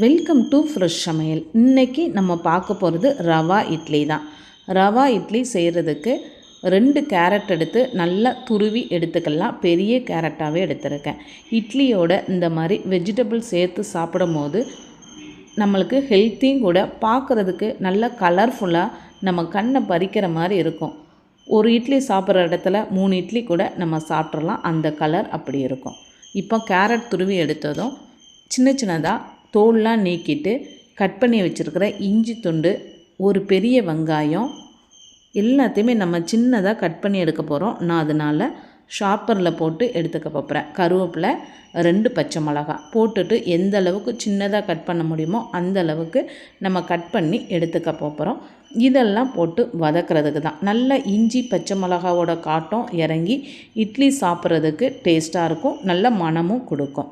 Welcome to fresh சமையல் இன்றைக்கி நம்ம பார்க்க போகிறது ரவா இட்லி தான். ரவா இட்லி செய்கிறதுக்கு ரெண்டு கேரட் எடுத்து நல்லா துருவி எடுத்துக்கலாம். பெரிய கேரட்டாகவே எடுத்திருக்கேன். இட்லியோட இந்த மாதிரி வெஜிடபிள் சேர்த்து சாப்பிடும் போது நம்மளுக்கு ஹெல்த்தியும் கூட பார்க்குறதுக்கு நல்ல கலர்ஃபுல்லாக நம்ம கண்ணை பறிக்கிற மாதிரி இருக்கும். ஒரு இட்லி சாப்பிட்ற இடத்துல மூணு இட்லி கூட நம்ம சாப்பிட்றலாம். அந்த கலர் அப்படி இருக்கும். இப்போ கேரட் துருவி எடுத்ததும் சின்ன சின்னதாக தோல்லாம் நீக்கிட்டு கட் பண்ணி வச்சுருக்கிற இஞ்சி துண்டு ஒரு பெரிய வெங்காயம் எல்லாத்தையுமே நம்ம சின்னதாக கட் பண்ணி எடுக்க போகிறோம் நான் அதனால் ஷாப்பரில் போட்டு எடுத்துக்க போகிறேன் கருவேப்பிலை ரெண்டு பச்சை மிளகா போட்டுட்டு எந்த அளவுக்கு சின்னதாக கட் பண்ண முடியுமோ அந்த அளவுக்கு நம்ம கட் பண்ணி எடுத்துக்க போகிறோம் இதெல்லாம் போட்டு வதக்கிறதுக்கு தான். நல்ல இஞ்சி பச்சை மிளகாவோட காட்டம் இறங்கி இட்லி சாப்பிட்றதுக்கு டேஸ்ட்டாக இருக்கும். நல்ல மனமும் கொடுக்கும்.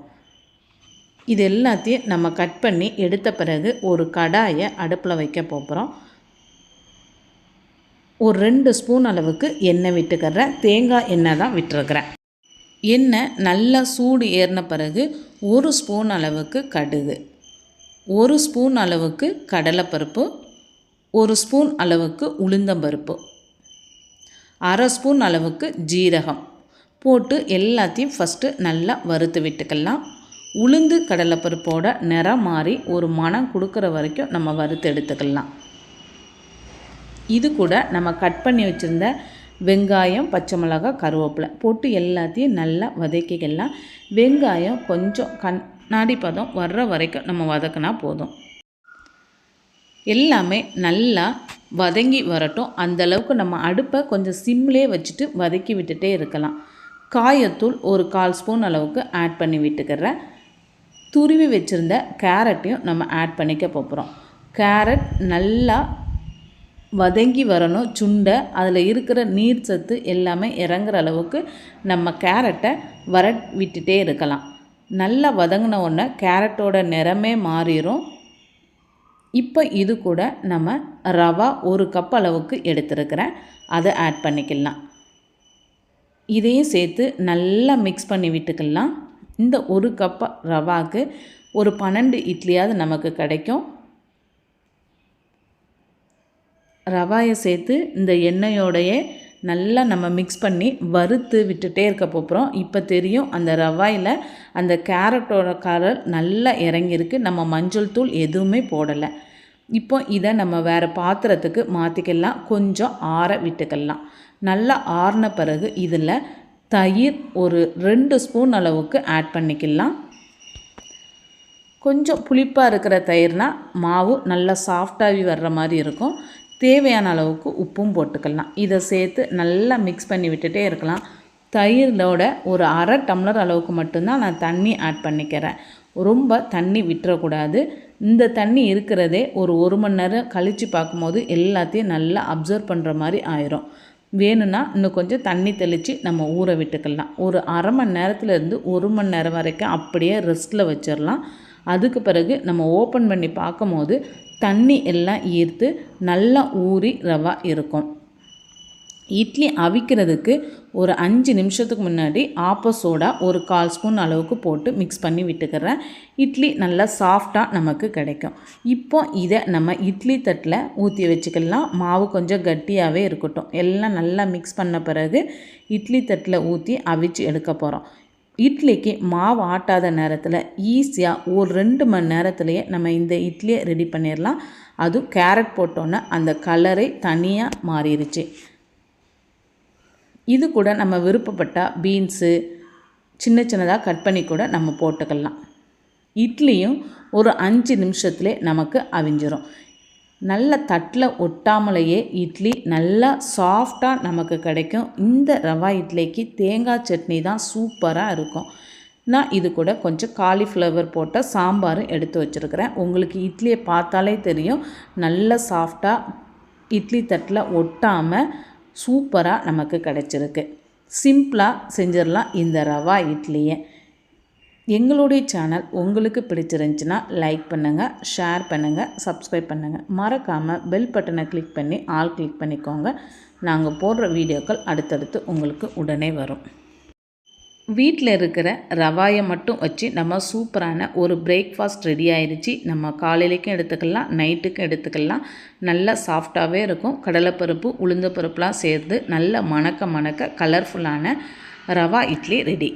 இது எல்லாத்தையும் நம்ம கட் பண்ணி எடுத்த பிறகு ஒரு கடாயை அடுப்பில் வைக்க போகிறோம் ஒரு ரெண்டு ஸ்பூன் அளவுக்கு எண்ணெய் விட்டுக்கிறேன். தேங்காய் எண்ணெய் தான் விட்டுருக்குறேன். எண்ணெய் நல்லா சூடு ஏறின பிறகு ஒரு ஸ்பூன் அளவுக்கு கடுகு ஒரு ஸ்பூன் அளவுக்கு கடலைப்பருப்பு ஒரு ஸ்பூன் அளவுக்கு உளுந்தம்பருப்பு அரை ஸ்பூன் அளவுக்கு ஜீரகம் போட்டு எல்லாத்தையும் ஃபஸ்ட்டு நல்லா வறுத்து விட்டுக்கலாம். உளுந்து கடலைப்பருப்போட நிறம் மாறி ஒரு மனம் கொடுக்குற வரைக்கும் நம்ம வறுத்து எடுத்துக்கலாம். இது கூட நம்ம கட் பண்ணி வச்சுருந்த வெங்காயம் பச்சை மிளகாய் கருவேப்பிலை போட்டு எல்லாத்தையும் நல்லா வதக்கிக்கலாம். வெங்காயம் கொஞ்சம் கண்ணாடி பதம் வர்ற வரைக்கும் நம்ம வதக்கினா போதும். எல்லாமே நல்லா வதங்கி வரட்டும். அந்தளவுக்கு நம்ம அடுப்பை கொஞ்சம் சிம்லே வச்சுட்டு வதக்கி விட்டுட்டே இருக்கலாம். காயத்தூள் ஒரு கால் ஸ்பூன் அளவுக்கு ஆட் பண்ணி விட்டுக்கிறேன். துருவி வச்சுருந்த கேரட்டையும் நம்ம ஆட் பண்ணிக்க போகிறோம் கேரட் நல்லா வதங்கி வரணும் சுண்டை. அதில் இருக்கிற நீர் சத்து எல்லாமே இறங்குற அளவுக்கு நம்ம கேரட்டை வர விட்டுட்டே இருக்கலாம். நல்லா வதங்கின உடனே கேரட்டோட நிறமே மாறிடும் இப்போ இது கூட நம்ம ரவா ஒரு கப் அளவுக்கு எடுத்துருக்கிறேன். அதை ஆட் பண்ணிக்கலாம். இதையும் சேர்த்து நல்லா மிக்ஸ் பண்ணி விட்டுக்கலாம். இந்த ஒரு கப் ரவாக்கு ஒரு பன்னெண்டு இட்லியாவது நமக்கு கிடைக்கும். ரவாயை சேர்த்து இந்த எண்ணெயோடையே நல்லா நம்ம மிக்ஸ் பண்ணி வறுத்து விட்டுட்டே இருக்க போகிறோம் இப்போ தெரியும் அந்த ரவாயில் அந்த கேரட்டோட கலர் நல்லா இறங்கியிருக்கு. நம்ம மஞ்சள் தூள் எதுவுமே போடலை. இப்போ இதை நம்ம வேறு பாத்திரத்துக்கு மாற்றிக்கலாம் கொஞ்சம் ஆற விட்டுக்கலாம். நல்லா ஆறின பிறகு இதில் தயிர் ஒரு ரெண்டு ஸ்பூன் அளவுக்கு ஆட் பண்ணிக்கலாம். கொஞ்சம் புளிப்பாக இருக்கிற தயிர்னால் மாவு நல்லா சாஃப்டாகி வர்ற மாதிரி இருக்கும். தேவையான அளவுக்கு உப்பும் போட்டுக்கலாம். இதை சேர்த்து நல்லா மிக்ஸ் பண்ணி விட்டுட்டே இருக்கலாம். தயிரோட ஒரு அரை டம்ளர் அளவுக்கு மட்டும்தான் நான் தண்ணி ஆட் பண்ணிக்கிறேன். ரொம்ப தண்ணி விட்டுறக்கூடாது. இந்த தண்ணி இருக்கிறதே ஒரு ஒரு மணி நேரம் கழித்து பார்க்கும்போது எல்லாத்தையும் நல்லா அப்சர்வ் பண்ணுற மாதிரி ஆயிரும். வேணும்னா இன்னும் கொஞ்சம் தண்ணி தெளித்து நம்ம ஊற விட்டுக்கலாம். ஒரு அரை மணி நேரத்துலேருந்து ஒரு மணி நேரம் வரைக்கும் அப்படியே ரெஸ்ட்டில் வச்சிடலாம் அதுக்கு பிறகு நம்ம ஓப்பன் பண்ணி பார்க்கும் போது தண்ணி எல்லாம் ஈர்த்து நல்லா ஊறி ரவா இருக்கும். இட்லி அவிக்கிறதுக்கு ஒரு அஞ்சு நிமிஷத்துக்கு முன்னாடி ஆப்போ சோடா ஒரு கால் ஸ்பூன் அளவுக்கு போட்டு மிக்ஸ் பண்ணி விட்டுக்கிறேன். இட்லி நல்லா சாஃப்டாக நமக்கு கிடைக்கும். இப்போ இதை நம்ம இட்லி தட்டில் ஊற்றி வச்சுக்கலாம். மாவு கொஞ்சம் கட்டியாகவே இருக்கட்டும். எல்லாம் நல்லா மிக்ஸ் பண்ண பிறகு இட்லி தட்டில் ஊற்றி அவிச்சு எடுக்க போகிறோம் இட்லிக்கு மாவு ஆட்டாத நேரத்தில் ஈஸியாக ஒரு ரெண்டு மணி நேரத்துலையே நம்ம இந்த இட்லியை ரெடி பண்ணிடலாம். அதுவும் கேரட் போட்டோன்னே அந்த கலரை தனியாக மாறிடுச்சு இது கூட நம்ம விருப்பப்பட்டால் பீன்ஸு சின்ன சின்னதாக கட் பண்ணி கூட நம்ம போட்டுக்கலாம். இட்லியும் ஒரு அஞ்சு நிமிஷத்துலே நமக்கு அவிஞ்சிரும். நல்ல தட்டில் ஒட்டாமலேயே இட்லி நல்லா சாஃப்டாக நமக்கு கிடைக்கும். இந்த ரவா இட்லிக்கு தேங்காய் சட்னி தான் சூப்பராக இருக்கும். நான் இது கூட கொஞ்சம் காலிஃப்ளவர் போட்ட சாம்பாரும் எடுத்து வச்சுருக்கிறேன். உங்களுக்கு இட்லியை பார்த்தாலே தெரியும். நல்ல சாஃப்டாக இட்லி தட்டில் ஒட்டாமல் சூப்பராக நமக்கு கிடச்சிருக்கு. சிம்பிளாக செஞ்சிடலாம் இந்த ரவா இட்லியை. எங்களுடைய சேனல் உங்களுக்கு பிடிச்சிருந்துச்சின்னா லைக் பண்ணுங்கள் ஷேர் பண்ணுங்கள் சப்ஸ்கிரைப் பண்ணுங்கள் மறக்காமல் பெல் பட்டனை கிளிக் பண்ணி ஆல் கிளிக் பண்ணிக்கோங்க. நாங்கள் போடுற வீடியோக்கள் அடுத்தடுத்து உங்களுக்கு உடனே வரும். வீட்டில் இருக்கிற ரவாயை மட்டும் வச்சு நம்ம சூப்பரான ஒரு பிரேக்ஃபாஸ்ட் ரெடி ஆயிடுச்சு நம்ம காலையிலைக்கும் எடுத்துக்கலாம் நைட்டுக்கும் எடுத்துக்கலாம். நல்லா சாஃப்டாகவே இருக்கும். கடலைப்பருப்பு உளுந்த பருப்புலாம் சேர்த்து நல்ல மணக்க மணக்க கலர்ஃபுல்லான ரவா இட்லி ரெடி